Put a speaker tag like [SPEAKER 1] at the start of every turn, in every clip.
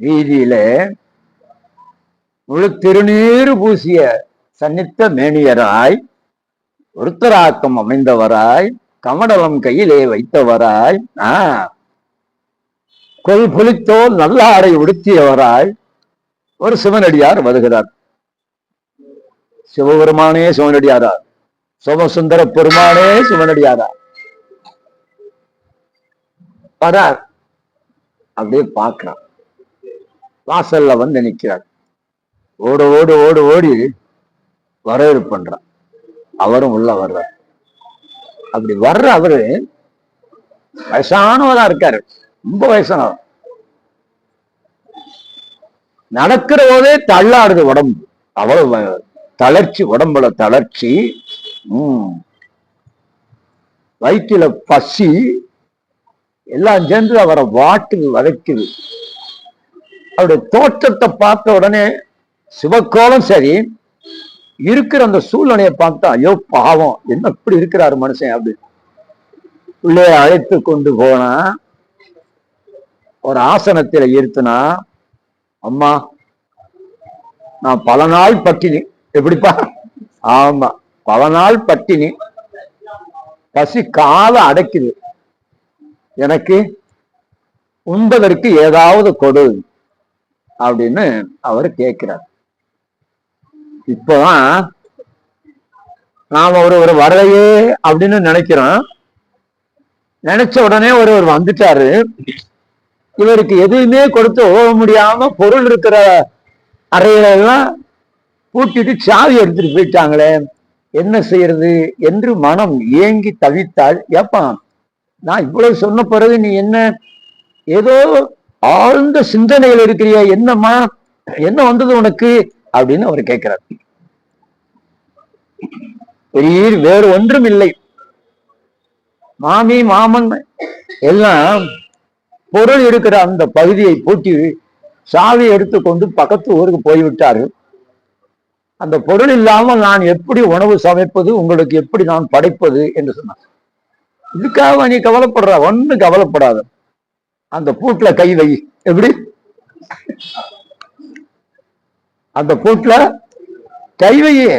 [SPEAKER 1] வீதியில முழு திருநீறு பூசிய சன்னித்த மேனியராய் ஒருத்தராக்கம் அமைந்தவராய் கமடலம் கையிலே வைத்தவராய் ஆஹ் கொல் புலித்தோல் நல்ல ஆடை உடுத்தியவராய் ஒரு சிவனடியார் வருகிறார். சிவபெருமானே சிவனடியாரா? சோமசுந்தர பெருமானே சிவனடியாரா? வரார். அப்படியே பார்க்கிறார். வாசல்ல வந்து நிற்கிறார் ஓடு ஓடு ஓடு ஓடி வரவேற்பு பண்றார். அவரும் உள்ள வர்றார். அப்படி வர்ற அவரு வயசானவரா இருக்காரு. ரொம்ப வயசானவர். நடக்கிற போதே தள்ளாடுது உடம்பு. அவ்வளவு தளர்ச்சி உடம்புல தளர்ச்சி. உம் வயிற்றுல பசி. எல்லாம் சேர்ந்து அவரை வாட்டுது வதைக்குது. அவருடைய தோற்றத்தை பார்த்த உடனே சிவக்கோலம் சரி இருக்கிற அந்த சூழ்நிலையை பார்த்தா ஐயோ பாவம் என்ன இப்படி இருக்கிறாரு மனுஷன் அப்படி உள்ளே அழைத்து கொண்டு போனா ஒரு ஆசனத்தில இருத்துனா அம்மா நான் பல நாள் பட்டினி எப்படிப்பா? ஆமா பல நாள் பட்டினி. பசி கால அடைக்குது. எனக்கு உண்பதற்கு ஏதாவது கொடு. அப்படின்னு அவர் கேட்கிறார் இப்பதான் நாம ஒரு ஒரு வரலையே அப்படின்னு நினைக்கிறோம். நினைச்ச உடனே ஒருவர் வந்துட்டாரு. இவருக்கு எதுவுமே கொடுத்து ஓக முடியாம பொருள் இருக்கிற அறையில எல்லாம் பூட்டிட்டு சாவி எடுத்துட்டு போயிட்டாங்களே. என்ன செய்யறது என்று மனம் ஏங்கி தவித்தாள். ஏப்பா நான் இவ்வளவு சொன்ன பிறகு நீ என்ன ஏதோ ஆழ்ந்த சிந்தனையில் இருக்கிறியா? என்னம்மா? என்ன வந்தது உனக்கு? அப்படின்னு அவர் கேட்கிறார். பெரிய வேறு ஒன்றும் இல்லை. மாமி மாமன் எல்லாம் பொருள் இருக்கிற அந்த பகுதியை பூட்டி சாவி எடுத்துக்கொண்டு பக்கத்து ஊருக்கு போய்விட்டார்கள். அந்த பொருள் இல்லாமல் நான் எப்படி உணவு சமைப்பது உங்களுக்கு எப்படி நான் படைப்பது என்று சொன்னார். இதுக்காக நீ கவலைப்படுற? ஒண்ணு கவலைப்படாத. அந்த பூட்டுல கை வை. எப்படி? அந்த பூட்டுல கை வையே.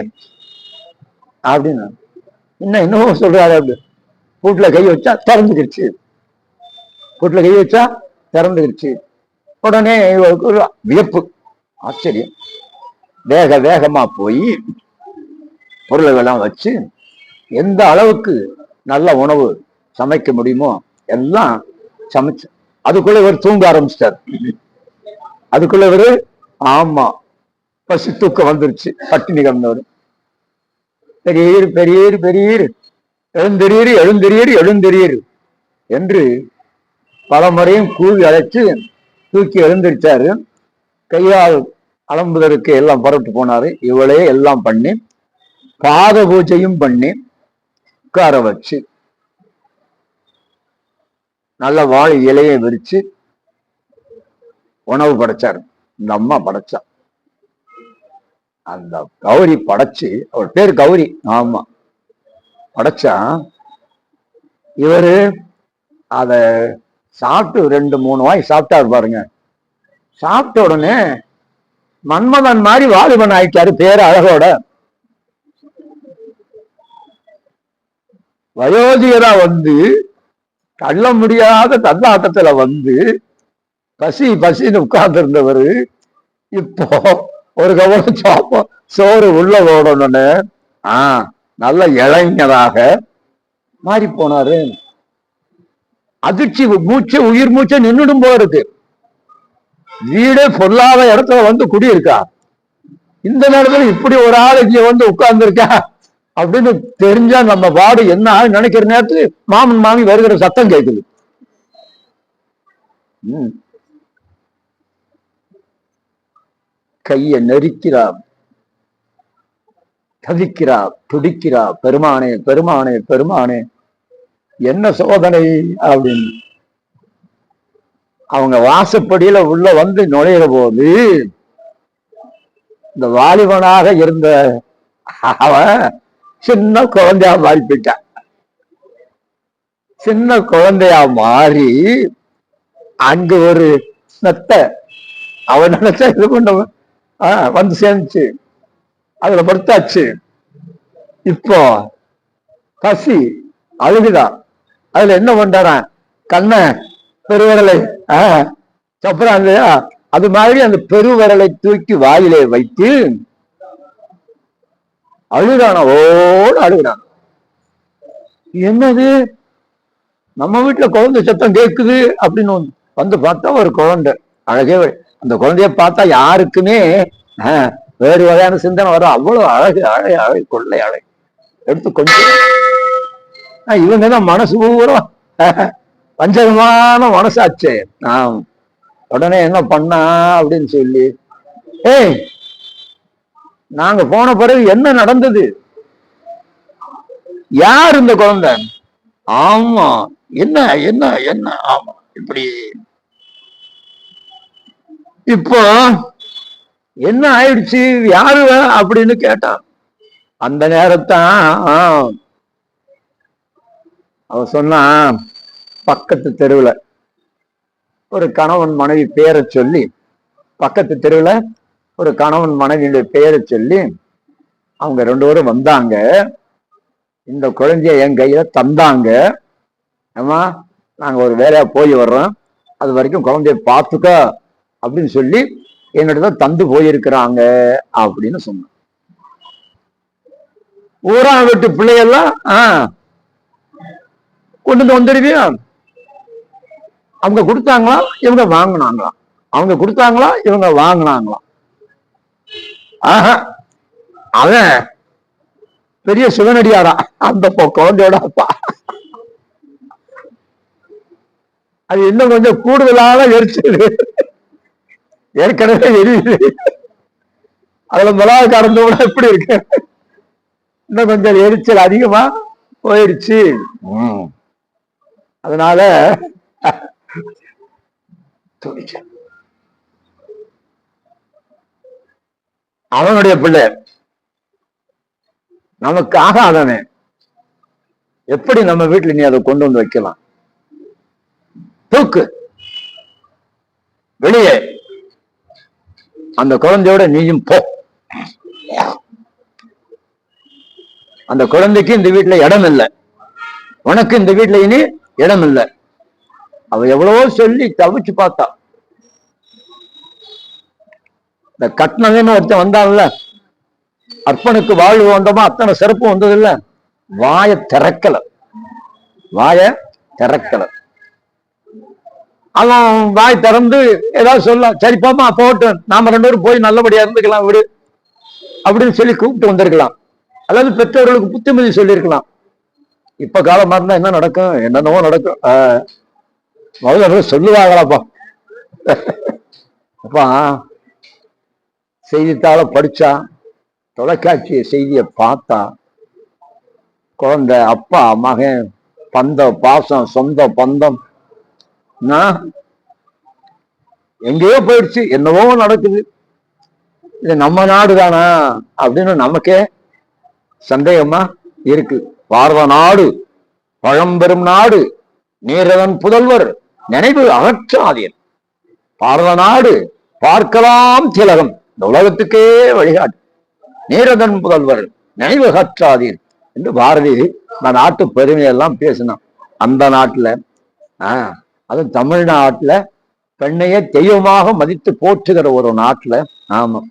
[SPEAKER 1] அப்படின்னு. என்ன என்னவோ சொல்றாரு அப்படி. பூட்டுல கை வச்சா திறந்துக்கிடுச்சு பூட்டுல கை வச்சா திறந்துக்கிடுச்சு உடனே இவருக்கு ஒரு வியப்பு. ஆச்சரியம். வேக வேகமா போய் பொருள்களெல்லாம் வச்சு எந்த அளவுக்கு நல்ல உணவு சமைக்க முடியுமோ எல்லாம் சமைச்சு அதுக்குள்ள இவர் தூங்க ஆரம்பிச்சிட்டார். அதுக்குள்ள இவரு ஆமா பசி தூக்கம் வந்துருச்சு பட்டினி கிடந்தவர். பெரியர் பெரியர் பெரியர் எழுந்தெரியர் எழுந்தெரியர் எழுந்தெரியர் என்று பல முறையும் கூவி அழைச்சு தூக்கி எழுந்திருச்சாரு. கையால் அலம்புதற்கு எல்லாம் புறப்பட்டு போனாரு. இவளே எல்லாம் பண்ணி பாத பூஜையும் பண்ணி உட்கார வச்சு. நல்ல வாழை இலையை விரிச்சு உணவு படைச்சாரு. இந்த அம்மா படைச்சா. அந்த கௌரி படைச்சு அவர் பேர் கௌரி. ஆமா. படைச்சா இவரு அத சாப்பிட்டு ரெண்டு மூணு வாய் சாப்பிட்டாரு பாருங்க. சாப்பிட்ட உடனே மன்மதன் மாதிரி வாலிபன் ஆயிட்டாரு பேர் அழகோட. வயோதிகரா வந்து தள்ள முடியாத தள்ளாட்டத்துல வந்து பசி பசின்னு உட்கார்ந்து இருந்தவர் இப்போ ஒரு கவனம் சாப்பம் சோறு உள்ள ஓடணும்னு ஆ நல்ல இளைஞராக மாறி போனாரு. அதிர்ச்சி மூச்சு உயிர் மூச்சு நின்றுடும் போறது வீடே பொல்லாத இடத்துல வந்து குடியிருக்கா. இந்த நேரத்துல இப்படி ஒரு ஆள் இங்க வந்து உட்கார்ந்துருக்கா. அப்படின்னு தெரிஞ்சா நம்ம வாடு என்ன ஆகும்னு நினைக்கிற நேரத்துக்கு மாமன் மாமி வருகிற சத்தம் கேட்குது கைய நெரிக்கிறா தவிக்கிறா துடிக்கிறா பெருமானே பெருமானே பெருமானே என்ன சோதனை அப்படின்னு. அவங்க வாசப்படியில உள்ள வந்து நுழையிற போது இந்த வாலிபனாக இருந்த அவன் சின்ன குழந்தையா மாறி போயிட்டான் சின்ன குழந்தையா மாறி அங்க ஒரு மெத்த. அவன் நினைச்சா இது பண்ணவன் ஆஹ் வந்து சேர்ந்துச்சு அதுல படுத்தாச்சு. இப்போ பசி அழுகுதா. அதுல என்ன பண்றான் கண்ண பெருவரலை ஆஹ் சப்புறான் இல்லையா? அது மாதிரி அந்த பெருவரலை தூக்கி வாயிலே வைத்து அழுகிறான? ஓட அழுகிறான். என்னது? நம்ம வீட்டுல குழந்தை சத்தம் கேக்குது அப்படின்னு வந்து- பார்த்தா ஒரு குழந்தை. அழகே அந்த குழந்தைய பார்த்தா யாருக்குமே வேறு வகையான சிந்தனை வரும். அவ்வளவு அழகு அழகு அழகு கொள்ளை அழகு. எடுத்து கொஞ்சம். ஆஹ், இவங்க தான் மனசு பூரா. ஆஹ், வஞ்சகமான மனசாச்சே. ஆஹ் உடனே என்ன பண்ணா அப்படின்னு சொல்லி ஏய் நாங்க போன பிறகு என்ன நடந்தது? யார் இந்த குழந்தை? ஆமா. என்ன என்ன என்ன? ஆமா. இப்படி. இப்போ என்ன ஆயிடுச்சு? யாரு அப்படின்னு கேட்டான் அந்த நேரத்தான் அவ சொன்னான் பக்கத்து தெருவுல ஒரு கணவன் மனைவி பேரை சொல்லி பக்கத்து தெருவுல ஒரு கணவன் மனைவியுடைய பெயரை சொல்லி அவங்க ரெண்டு பேரும் வந்தாங்க. இந்த குழந்தைய என் கையில தந்தாங்க. ஏமா நாங்க ஒரு வேலையா போய் வர்றோம். அது வரைக்கும் குழந்தைய பார்த்துக்க அப்படின்னு சொல்லி என்னிடத்துல தந்து போயிருக்கிறாங்க அப்படின்னு சொன்னோம் ஊரா விட்டு பிள்ளையெல்லாம் ஆஹ் கொண்டு வந்து வந்துடுவியா? அவங்க கொடுத்தாங்களா? இவங்க வாங்கினாங்களாம் அவங்க கொடுத்தாங்களா? இவங்க வாங்கினாங்களாம் ஆஹா. அவன் பெரிய சிவனடியாரா அந்த குழந்தையோட அப்பா. அது இன்னும் கொஞ்சம் கூடுதலான எரிச்சல் ஏற்கனவே எரியுது அதுல மிளகா கறந்தோட எப்படி இருக்கு? இன்னும் கொஞ்சம் எரிச்சல் அதிகமா போயிடுச்சு. ம். அதனால துடிச்சேன். அவனுடைய பிள்ளை. நமக்கு ஆகாதவன். எப்படி நம்ம வீட்டுல நீ அதை கொண்டு வந்து வைக்கலாம்? தூக்கு. வெளியே. அந்த குழந்தையோட நீயும் போ. அந்த குழந்தைக்கு இந்த வீட்டுல இடம் இல்லை. உனக்கு இந்த வீட்டுல இனி இடம் இல்லை. அவ எவ்வளவோ சொல்லி தவிச்சு பார்த்தா. இந்த கட்னதுன்னு ஒருத்தன் வந்தான்ல அர்ப்பனுக்கு வாழ்வு வந்தோமா அத்தனை சிறப்பு வந்தது இல்ல வாய திறக்கல. வாய திறக்கல. அவன் வாய் திறந்து ஏதாவது சொல்ல சரி போமா போட்டோம் நாம ரெண்டு பேரும் போய் நல்லபடியா இருந்துக்கலாம் விடு. அப்படின்னு சொல்லி கூப்பிட்டு வந்திருக்கலாம். அதாவது பெற்றோர்களுக்கு புத்திமதி சொல்லியிருக்கலாம். இப்ப காலமா இருந்தா என்ன நடக்கும்? என்னென்னவோ நடக்கும். முதல்ல சொல்லுவாங்களாப்பா. அப்பா செய்தித்தாளை படிச்சா தொலைக்காட்சி செய்தியை பார்த்தா குழந்தை அப்பா மகன் பந்த பாசம் சொந்த பந்தம் நான் எங்கேயோ போயிடுச்சு என்னவோ நடக்குது. இது நம்ம நாடு தானா அப்படின்னு நமக்கே சந்தேகமா இருக்கு. பார்வ நாடு பழம்பெரும் நாடு நீரவன் புதல்வர் நினைவு அகற்றாதீர். பார்வ நாடு பார்க்கலாம் திலகம். இந்த உலகத்துக்கே வழிகாட்டு. நீரதன் முதல்வர் நினைவு காற்றாதீர் என்று பாரதி இந்த நாட்டு பெருமையெல்லாம் பேசினான். அந்த நாட்டுல ஆஹ் அது தமிழ்நாட்டுல பெண்ணையே தெய்வமாக மதித்து போற்றுகிற ஒரு நாட்டுல ஆமா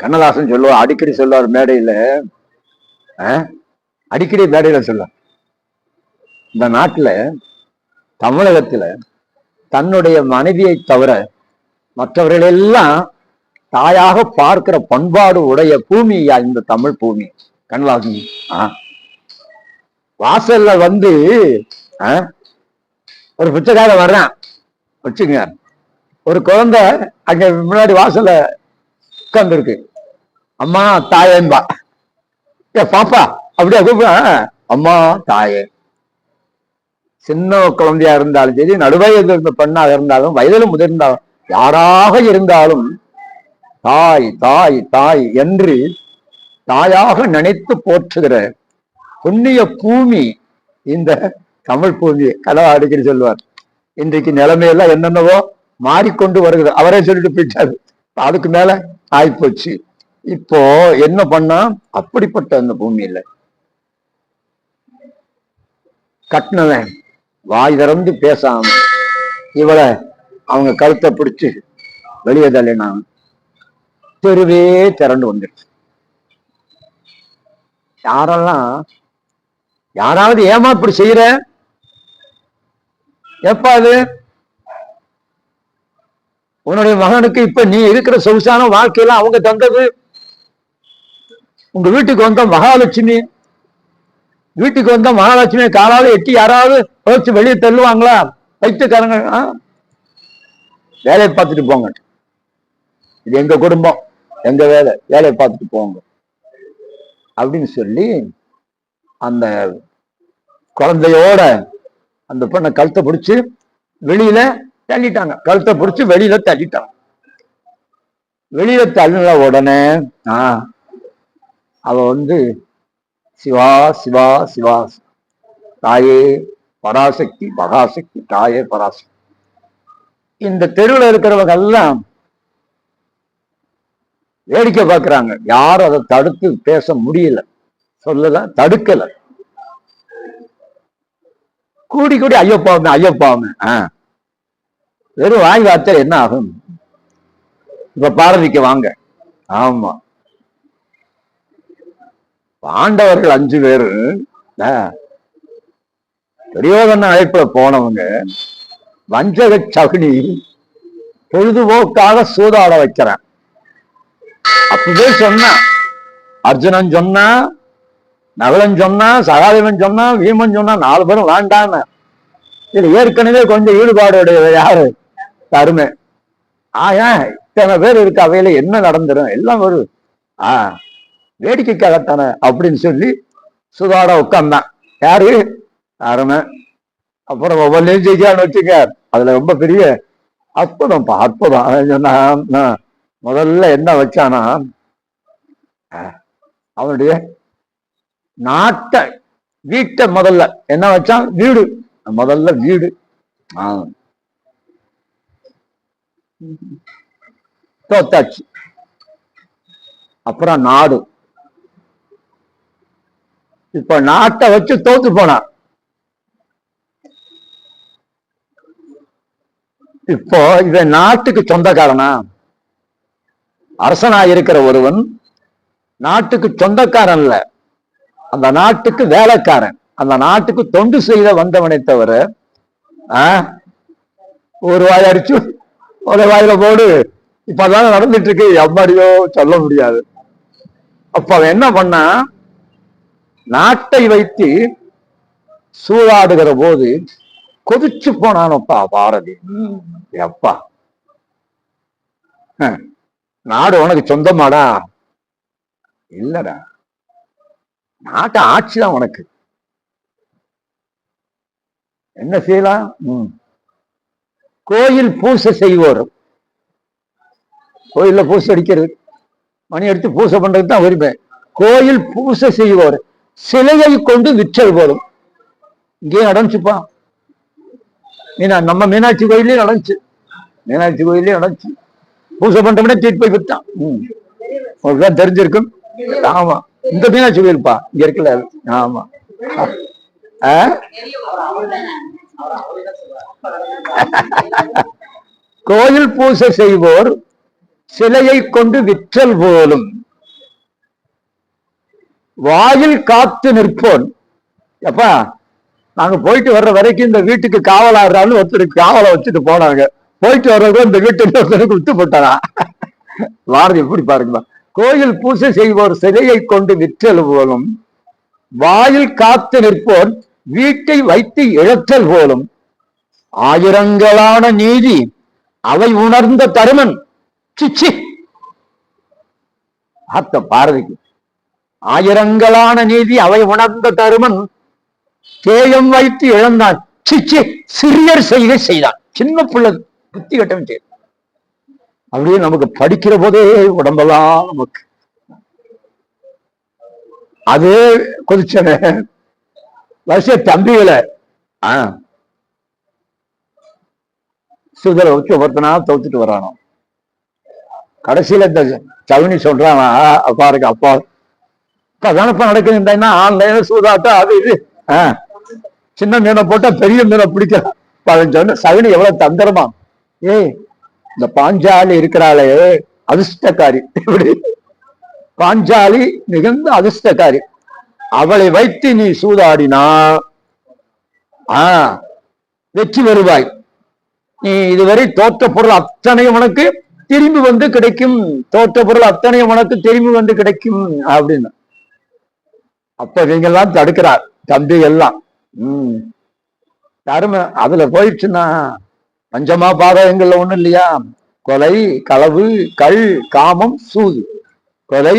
[SPEAKER 1] கண்ணதாசன் சொல்லுவார் அடிக்கடி சொல்லுவார் மேடையில ஆஹ், அடிக்கடி மேடையில சொல்லுவார். இந்த நாட்டுல தமிழகத்துல தன்னுடைய மனைவியை தவிர மற்றவர்கள் எல்லாம் தாயாக பார்க்கிற பண்பாடு உடைய பூமியா இந்த தமிழ் பூமி? கண்ணதாசன் வாசல்ல வந்து ஒரு பிச்சைக்காரன் வர்றான். வச்சுங்க. ஒரு குழந்தை அங்க முன்னாடி வாசல்ல உட்கார்ந்துருக்கு. அம்மா தாயேன்பா. ஏ பாப்பா அப்படியே கூப்பிட அம்மா தாயே. சின்ன குழந்தையா இருந்தாலும் சரி நடுவயதில் இருந்த பெண்ணாக இருந்தாலும் வயதில் முதிர்ந்தாலும் யாராக இருந்தாலும் தாய் தாய் தாய் என்று தாயாக நினைத்து போற்றுகிற புண்ணிய பூமி இந்த தமிழ் பூமி கலவா அடிக்கடி சொல்லுவார் இன்றைக்கு நிலைமையெல்லாம் என்னென்னவோ மாறிக்கொண்டு வருகிறது. அவரே சொல்லிட்டு போயிட்டாரு. அதுக்கு மேல ஆயிப்போச்சு. இப்போ என்ன பண்ணா அப்படிப்பட்ட அந்த பூமியில கட்டினவன் வாய் திறந்து பேசாம இவளை அவங்க கழுத்தை பிடிச்சு வெளியே தள்ளினான். தெருவே திரண்டு வந்துடுச்சு. யாரெல்லாம் யாராவது ஏமா இப்படி செய்யற? எப்ப அது? உன்னுடைய மகனுக்கு இப்ப நீ இருக்கிற சொகுசான வாழ்க்கையில அவங்க தந்தது? உங்க வீட்டுக்கு வந்த மகாலட்சுமி வீட்டுக்கு வந்த மகாலட்சுமி காலாவது எட்டி யாராவது போச்சு வெளியே தள்ளுவாங்களா? வைத்துக்காரங்க வேலையை பார்த்துட்டு போங்க. இது எங்க குடும்பம்? எங்க வேலை? வேலையை பார்த்துட்டு போங்க. அப்படின்னு சொல்லி அந்த குழந்தையோட அந்த பொண்ணை கழுத்தை பிடிச்சி வெளியில தள்ளிட்டாங்க. கழுத்தை பிடிச்சி வெளியில தள்ளிட்டாங்க. வெளியில தள்ளின உடனே ஆஹ் அவ வந்து சிவா சிவா சிவா தாயே பராசக்தி மகாசக்தி தாயே பராசக்தி. இந்த தெருவில் இருக்கிறவங்க எல்லாம் வேடிக்கை பார்க்கறாங்க. யாரும் அதை தடுத்து பேச முடியல. சொல்லல தடுக்கல. கூடி கூடி ஐயோ பாவமே ஐயோ பாவமே ஆ. வெறும் வாய் வார்த்தை என்ன ஆகும்? இப்ப பாரதிக்கு வாங்க. ஆமா. பாண்டவர்கள் அஞ்சு பேரு துரியோதன அழைப்புல போனவங்க வஞ்சக சகுனி பொழுதுபோக்காக சூதாட வைக்கிறேன் அப்பவே சொன்னான் அர்ஜுனன் சொன்னா நகலன் சொன்னா சகாதேவன் சொன்னா வீமன் சொன்னா நாலு பேரும் வேண்டான்னு. இதுல ஏற்கனவே கொஞ்சம் ஈடுபாடு யாரு? தருமை ஆயா இத்தனை பேர் இருக்கு அவையில என்ன நடந்துரும்? எல்லாம் வரும் ஆ வேடிக்கைக்காகத்தானே அப்படின்னு சொல்லி சுதாட உட்கார்ந்தான் யாரு? அருமை அப்புறம் ஒவ்வொன்றையும் ஜெயிக்கான்னு வச்சுக்க அதுல ரொம்ப பெரிய அற்புதம் அற்புதம். சொன்னா முதல்ல என்ன வச்சானா அஹ், அவனுடைய நாட்டை வீட்டை முதல்ல என்ன வச்சான்? வீடு. முதல்ல வீடு. தோத்தாச்சு. அப்புறம் நாடு. இப்ப நாட்டை வச்சு தோத்து போனான் இப்போ இவன் நாட்டுக்கு சொந்தக்காரனா? அரசனா இருக்கிற ஒருவன் நாட்டுக்கு சொந்தக்காரன் இல்ல அந்த நாட்டுக்கு வேலைக்காரன். அந்த நாட்டுக்கு தொண்டு செய்த வந்தவனை தவிர ஒரு வாய் அடிச்சு ஒரு வாயில போடு. இப்பதான் நடந்துட்டு இருக்கு எம்மாடியோ சொல்ல முடியாது. அப்ப அவன் என்ன பண்ணா நாட்டை வைத்து சூதாடுகிற போது கொதிச்சு போனானப்பா பாரதி. எப்பா? நாடு உனக்கு சொந்தமாடா? இல்லடா. நாட்டு ஆட்சி தான் உனக்கு. என்ன செய்யலாம்? கோயில் பூசை செய்வோர். கோயில்ல பூசை அடிக்கிறது. மணி எடுத்து பூசை பண்றதுக்கு தான் உரிமை. கோயில் பூசை செய்வோர். சிலையை கொண்டு விற்றல் போதும் இங்கேயும் நடந்துச்சுப்பா. மீனா நம்ம மீனாட்சி கோயிலே நடந்துச்சு. மீனாட்சி கோயிலே நடந்துச்சு. பூசை பண்றோம்னா தீட்டு போய் விட்டான். ம். உங்களுக்கு தான் தெரிஞ்சிருக்கும். ஆமா. இந்த மீனாட்சி கோயில்ப்பா இங்க இருக்குல்ல ஆமா. ஆ? கோயில் பூசை செய்வோர் சிலையை கொண்டு விற்றல் போலும். வாயில் காத்து நிற்போன். எப்பா நாங்க போயிட்டு வர்ற வரைக்கும் இந்த வீட்டுக்கு காவலாடுறான்னு ஒருத்தருக்கு காவலை வச்சுட்டு போனாங்க. போயிட்டு வர்றவங்க இந்த வீட்டு கொடுத்து போட்டாராம் வாரதி பாரதி எப்படி பாருங்களா கோயில் பூசை செய்வோர் சிலையை கொண்டு விற்றல் போலும் வாயில் காத்து நிற்போர் வீட்டை வைத்து இழத்தல் போலும் ஆயிரங்களான நீதி அவை உணர்ந்த தருமன். சிச்சி ஆத்த பாரதிக்கு. ஆயிரங்களான நீதி அவை உணர்ந்த தருமன். தேயம் வைத்து இழந்தான். சிச்சி சிறியர் செய்கை செய்தான். சின்ன பிள்ளை புத்தி கட்ட வேண்டியது. அப்படியே நமக்கு படிக்கிற போதே உடம்பெல்லாம் நமக்கு அதே கொதிச்சன வரிசைய தம்பிகளை ஆ சுதரை வச்சு ஒவ்வொருத்தனா தோத்துட்டு வரானோ. கடைசியில இந்த சவுனி சொல்றான் அப்பா இருக்கு அப்பா இப்ப அதானப்பா நடக்குதுன்னா ஆன்லைன்ல சூதாட்டம் அது இது ஆ, சின்ன மீனை போட்டா பெரிய மீனை பிடிக்க. பதினஞ்சு சவுனி எவ்வளவு தந்திரமா? ஏய் இந்த பாஞ்சாலி இருக்கிறாளே அதிர்ஷ்டக்காரி. இப்படி பாஞ்சாலி மிகுந்த அதிர்ஷ்டக்காரி. அவளை வைத்து நீ சூதாடினா ஆ வெற்றி வருவாய். நீ இதுவரை தோற்ற பொருள் அத்தனையும் உனக்கு திரும்பி வந்து கிடைக்கும். தோற்ற பொருள் அத்தனையும் உனக்கு திரும்பி வந்து கிடைக்கும் அப்படின்னு. அப்ப இவங்க எல்லாம் தடுக்கிறார் தம்பி எல்லாம் உம் தரும அதுல போயிடுச்சுன்னா பஞ்சமா பாதகங்கள்ல ஒண்ணும் இல்லையா? கொலை களவு கள் காமம் சூது. கொலை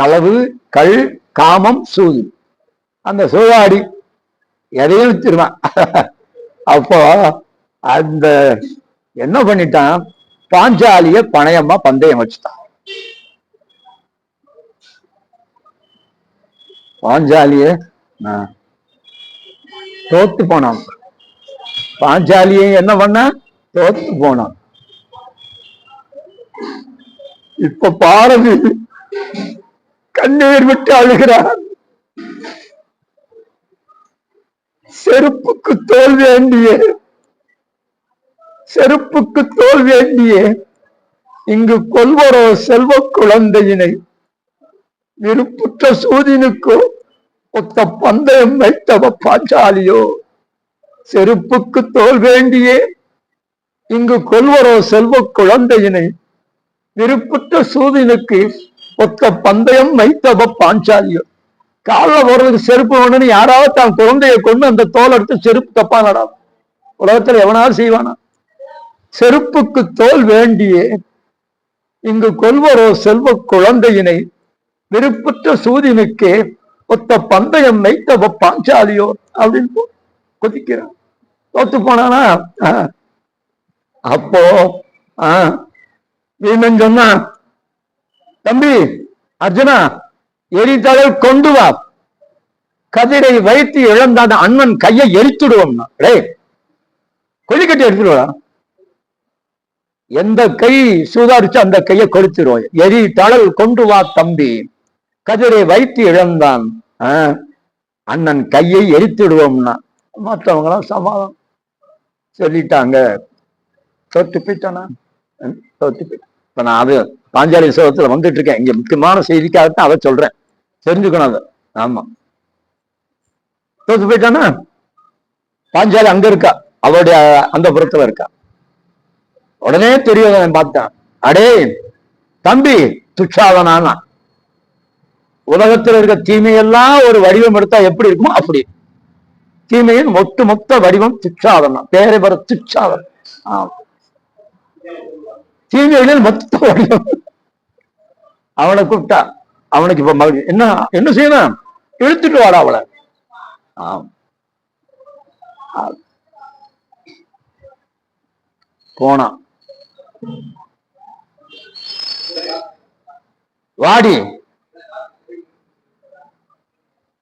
[SPEAKER 1] களவு கள் காமம் சூது. அந்த சூதாடி எதையும் வித்துருவான். அப்போ அந்த என்ன பண்ணிட்டான்? பாஞ்சாலிய பணையமா பந்தயம் வச்சுட்டான். பாஞ்சாலிய தோத்து போனான். பாஞ்சாலியை என்ன பண்ண தோத்து போனான். இப்ப பாரதி கண்ணீர் விட்டு அழுகிறார். செருப்புக்கு தோல் வேண்டிய. செருப்புக்கு தோல் வேண்டிய. இங்கு கொல்வரோ செல்வ குழந்தையினை. விருப்புற்ற சூதினுக்கோ ஒத்த பந்தயம் வைத்தவ பாஞ்சாலியோ. செருப்புக்கு தோல் வேண்டியே. இங்கு கொல்வரோ செல்வ குழந்தையினை விருப்புற்ற சூதினுக்கு ஒத்த பந்தயம் வைத்தவ பாஞ்சாலியோ. காலில் போறதுக்கு செருப்பு வேணும்னு யாராவது தான் குழந்தைய கொண்டு அந்த தோல் எடுத்து செருப்பு தப்பா நடாது உலகத்துல எவனாவது செய்வானா? செருப்புக்கு தோல் வேண்டியே இங்கு கொல்வரோ செல்வ குழந்தையினை விருப்புற்ற சூதினுக்கே ஒத்த பந்தயம் வைத்தவ பாஞ்சாலியோ அப்படின்னு கொதிக்கிறான். தோத்து போனானா? அப்போ வீமன் சொன்னான் தம்பி அர்ஜுனா எரிதழல் கொண்டு வா. கதிரை வைத்து இழந்தாத அண்ணன் கையை எரித்துடுவோம்னா டேய் கொல்லிக்கட்டி எடுத்துடுவா எந்த கை சூதாரிச்சு அந்த கையை கொடுத்துருவோம் எரி தளல் கொண்டு வா தம்பி. கதிரை வைத்து இழந்தான் அண்ணன் கையை எரித்துடுவோம்னா மற்றவங்களாம் சமாதம் சொல்லிட்டாங்க. தோத்து போயிட்டானா போயிட்டான் இப்ப நான் அது பாஞ்சாலி சோகத்துல வந்துட்டு இருக்கேன் இங்க முக்கியமான செய்திக்காகத்தான் அதை சொல்றேன். தெரிஞ்சுக்கணும் அதை. ஆமா. தோத்து போயிட்டானா பாஞ்சாலி அங்க இருக்கா? அவருடைய அந்த புறத்துல இருக்கா? உடனே தெரியும் பார்த்தான். அடே தம்பி துச்சாதனானா? உலகத்துல இருக்க தீமையெல்லாம் ஒரு வடிவம் எடுத்தா எப்படி இருக்குமோ அப்படி. தீமையின் ஒட்டுமொத்த வடிவம் துச்சாதனம். பேரை பெற துச்சாதனம். ஆமா. தீமைகளில் மொத்த வடிவம் அவனை கூப்பிட்டா அவனுக்கு இப்ப மகிழ்ச்சி என்ன என்ன செய்யணும்? இழுத்துட்டு வாடா அவளை. ஆம். ஆ. போனான். வாடி.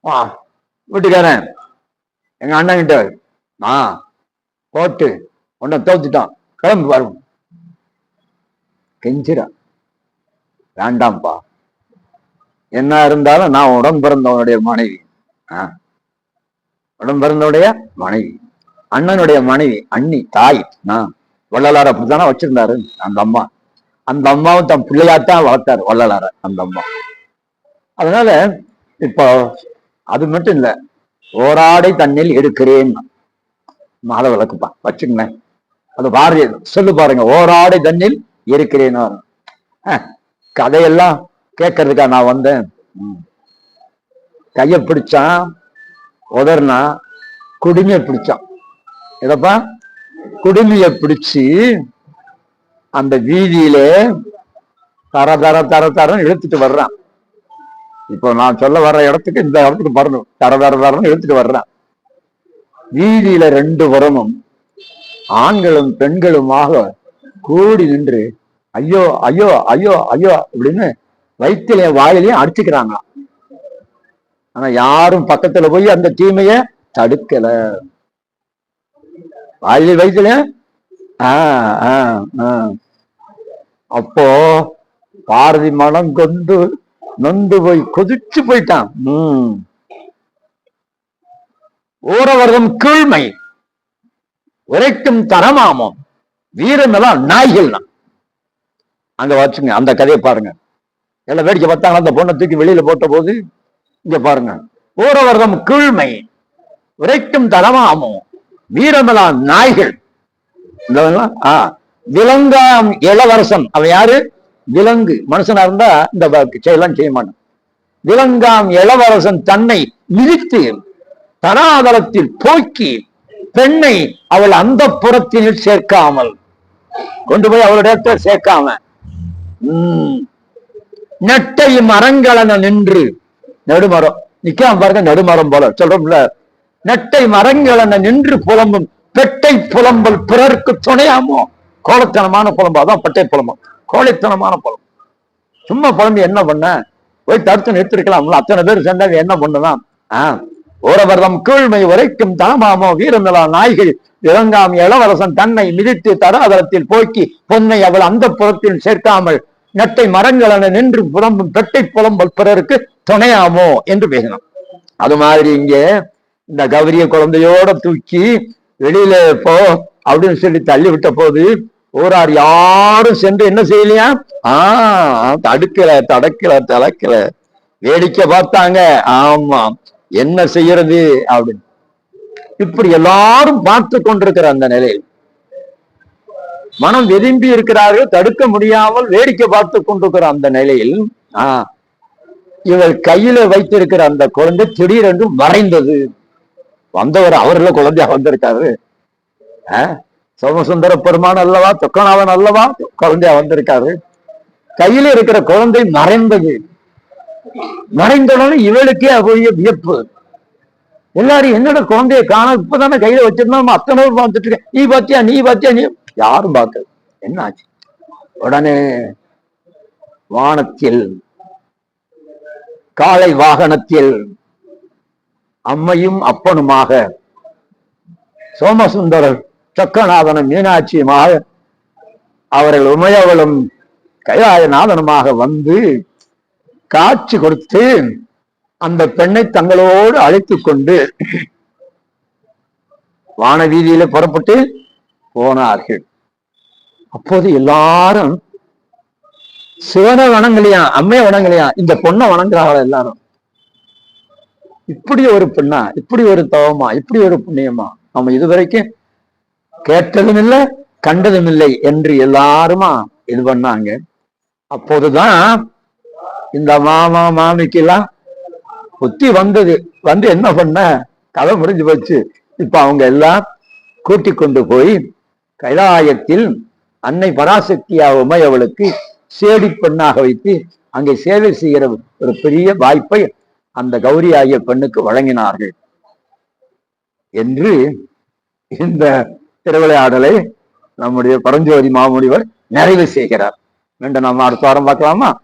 [SPEAKER 1] வா வீட்டுக்காரன். எங்க அண்ணன் கிட்ட ஆ போட்டு உன்னை தோத்துட்டான். கிளம்பி வரும் கெஞ்சிரா வேண்டாம்ப்பா என்ன இருந்தாலும் நான் உடன் பிறந்தவனுடைய மனைவி. ஆ? உடன் மனைவி. அண்ணனுடைய மனைவி அண்ணி தாய். நான் வள்ளலார அப்படித்தானே வச்சிருந்தாரு அந்த அம்மா. அந்த அம்மாவும் தன் பிள்ளையாத்தான் வளர்த்தாரு வள்ளலார அந்த அம்மா. அதனால இப்போ அது மட்டும் இல்ல ஓராடை தண்ணில் எடுக்கிறேன். மாலை விளக்குப்பா வச்சுங்களேன் அது பாரதி சொல்லு பாருங்க ஓராடை தண்ணில் இருக்கிறேனோ? கதையெல்லாம் கேட்கறதுக்கா நான் வந்தேன். கைய பிடிச்சான் உதர்னா குடுமையை பிடிச்சான். எதப்பா? குடுமையை பிடிச்சி அந்த வீதியில தர தர தர தரன்னு இழுத்துட்டு வர்றான். இப்போ நான் சொல்ல வர்ற இடத்துக்கு இந்த இடத்துக்கு வரணும் தர தர தரன்னு இழுத்துட்டு வர்றான். வீதியில ரெண்டு புறமும் ஆண்களும் பெண்களுமாக கூடி நின்று ஐயோ ஐயோ ஐயோ ஐயோ அப்படின்னு வயிற்றுலையும் வாயிலையும் அடிச்சுக்கிறாங்க. ஆனா யாரும் பக்கத்துல போய் அந்த தீமைய தடுக்கல. வாயில வயிற்றுல அப்போ பாரதி மனம் கொண்டு நொந்து போய் கொதிச்சு போயிட்டான். உம் ஊரவர்தம் கீழ்மை உரைக்கும் தரமாமம். வீரமெல்லாம் நாய்கள் தான் அங்க வச்சுங்க அந்த கதையை பாருங்க. எல்லாம் வேடிக்கை பார்த்தாங்க அந்த பொண்ணை தூக்கி வெளியில போட்ட போது இங்க பாருங்க. ஊரவர்தம் கீழ்மை உரைக்கும் தரமாமோ வீரமெல்லாம் நாய்கள். விலங்காம் இளவரசன். அவன் யாரு? விலங்கு. மனுஷனா இருந்தா இந்த செயலாம் செய்ய மாட்டான். விலங்காம் இளவரசன் தன்னை மிதித்து தனாதலத்தில் போக்கி பெண்ணை அவள் அந்த புறத்தினில் சேர்க்காமல் கொண்டு போய் அவளுடைய சேர்க்காம. உம். நெட்டை மரங்களன நின்று நெடுமரம். நிக்காம பாருங்க நெடுமரம் போல. சொல்றோம்ல. நெட்டை மரங்களன நின்று புலம்பும். பெட்டை புலம்பல் பிறர்க்கு துணையாமோ? கோலத்தனமான புலம்பு. அதான் பெட்டை புலம்பம் கோழைத்தனமான புலம்பு. சும்மா புலம்பு என்ன பண்ண? போய் தடுத்து நிறுத்திருக்கலாம்ல அத்தனை பேர் சேர்ந்தாங்க என்ன பண்ணுதான் ஆஹ் ஓரவர்தம் கீழ்மை உரைக்கும் தாமாமோ வீரமிலா நாய்கள் இறங்காம் இளவரசன் தன்னை மிதித்து தராதரத்தில் போக்கி பொன்னை அவள் அந்த புறத்தில் சேர்க்காமல் நெட்டை மரங்களென நின்று புலம்பும் பெட்டை புலம்பல் பிறருக்கு துணையாமோ என்று பேசினான். அது மாதிரி இங்கே இந்த கௌரிய குழந்தையோட தூக்கி வெளியில போ அப்படின்னு சொல்லி தள்ளி விட்ட போது ஊரார் யாரும் சென்று என்ன செய்யலையா? ஆஹ் தடுக்கல தடக்கல தளக்கல. வேடிக்கை பார்த்தாங்க. ஆமா. என்ன செய்யறது அப்படின்னு. இப்படி எல்லாரும் பார்த்து கொண்டிருக்கிற அந்த நிலையில் மனம் விரும்பி இருக்கிறார்கள் தடுக்க முடியாமல் வேடிக்கை பார்த்து கொண்டிருக்கிற அந்த நிலையில் ஆஹ் இவர் கையில வைத்திருக்கிற அந்த குழந்தை திடீரென்று மறைந்தது. வந்தவர் அவர்ல குழந்தையா வந்திருக்காரு ஆஹ் சோமசுந்தர பெருமான் அல்லவா தொக்கநாதன் அல்லவா குழந்தையா வந்திருக்காரு கையில இருக்கிற குழந்தை மறைந்தது. மறைந்தவுடனே இவளுக்கே அவருடைய வியப்பு. எல்லாரும் என்னோட குழந்தைய காண இப்பதானே கையில வச்சிருந்தோம் அத்தனை பேர் பார்த்துட்டு இருக்கேன். நீ பாத்தியா நீ பாத்தியா நீ யாரும் பார்க்கல. என்ன ஆச்சு? உடனே வானத்தில் காலை வாகனத்தில் அம்மையும் அப்பனுமாக சோமசுந்தரர் சக்கநாதனும் மீனாட்சியுமாக அவர்கள் உமையவளும் கைலாயநாதனுமாக வந்து காட்சி கொடுத்து அந்த பெண்ணை தங்களோடு அழைத்துக் கொண்டு வான வீதியில புறப்பட்டு போனார்கள். அப்போது எல்லாரும் சிவனை வணங்கலையா அம்மையை வணங்கலையா இந்த பொண்ணை வணங்குறாங்களா எல்லாரும். இப்படி ஒரு பெண்ணா இப்படி ஒரு தவமா இப்படி ஒரு புண்ணியமா நம்ம இதுவரைக்கும் கேட்டதும் இல்லை கண்டதும் இல்லை என்று எல்லாருமா இது பண்ணாங்க. அப்போதுதான் இந்த மாமா மாமிக்கெல்லாம் புத்தி வந்தது. வந்து என்ன பண்ண? கதை முடிஞ்சு போச்சு. இப்ப அவங்க எல்லாம் கூட்டி கொண்டு போய் கைலாயத்தில் அன்னை பராசக்தியா அவளுக்கு சேடி பெண்ணாக வைத்து அங்கே சேவை செய்கிற ஒரு பெரிய வாய்ப்பை அந்த கௌரி ஆகிய பெண்ணுக்கு வழங்கினார்கள். என்று இந்த திருவிளையாடலை நம்முடைய பரஞ்சோதி மாமுனிவர் நிறைவு செய்கிறார். மீண்டும் நம்ம அடுத்த வாரம் பார்க்கலாமா?